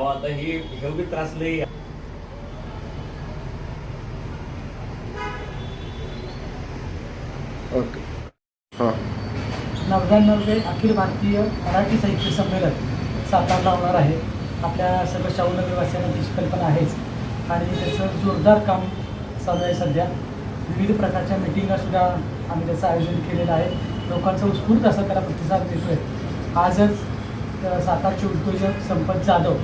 आता हे हे बी त्रास लई. ओके। हां। नव्याण्णवे अखिल भारतीय मराठी साहित्य संमेलन सातारला होणार आहे. आपल्या सर्व शाहूनगरवासियांना त्याची कल्पना आहेच. आणि त्याचं जोरदार काम चालू आहे सध्या. विविध प्रकारच्या मिटिंगासुद्धा आम्ही त्याचं आयोजन केलेलं आहे. लोकांचा उत्स्फूर्त असा त्याला प्रतिसाद देतो आहे आजच सातारचे उद्योजक संपत जाधव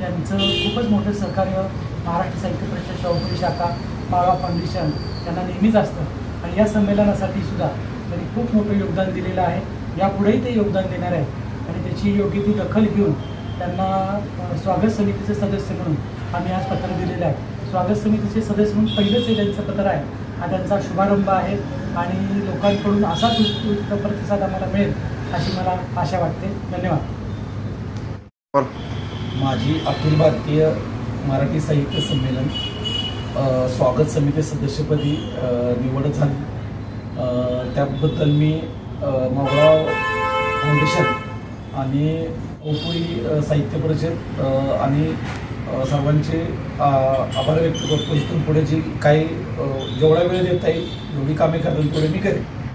यांचं खूपच मोठं सहकार्य महाराष्ट्र साहित्य परिषद शाहूपुरी शाखा माळवा फाउंडेशन त्यांना नेहमीच असतं. आणि या संमेलनासाठी सुद्धा त्यांनी खूप मोठं योगदान दिलेलं आहे. यापुढेही ते योगदान देणार आहे आणि त्याची योग्य ती दखल घेऊन त्यांना स्वागत समितीचे सदस्य म्हणून आम्ही आज पत्र दिलेलं आहे. स्वागत समितीचे सदस्य म्हणून पहिलंच हे त्यांचं पत्र आहे. हा त्यांचा शुभारंभ आहे आणि लोकांकडून असाच उत्कृष्ट प्रतिसाद आम्हाला मिळेल अशी मला आशा वाटते. धन्यवाद. माझी अखिल भारतीय मराठी साहित्य संमेलन स्वागत समिती सदस्यपदी निवड झाली. त्याबद्दल मी अ, फाउंडेशन आणि ओपोई साहित्य परिषद आणि सर्वांचे आभार व्यक्त करतो. इथून पुढे जी काही जेवढा वेळ देता येईल जेवढी कामे करेल पुढे मी करेन.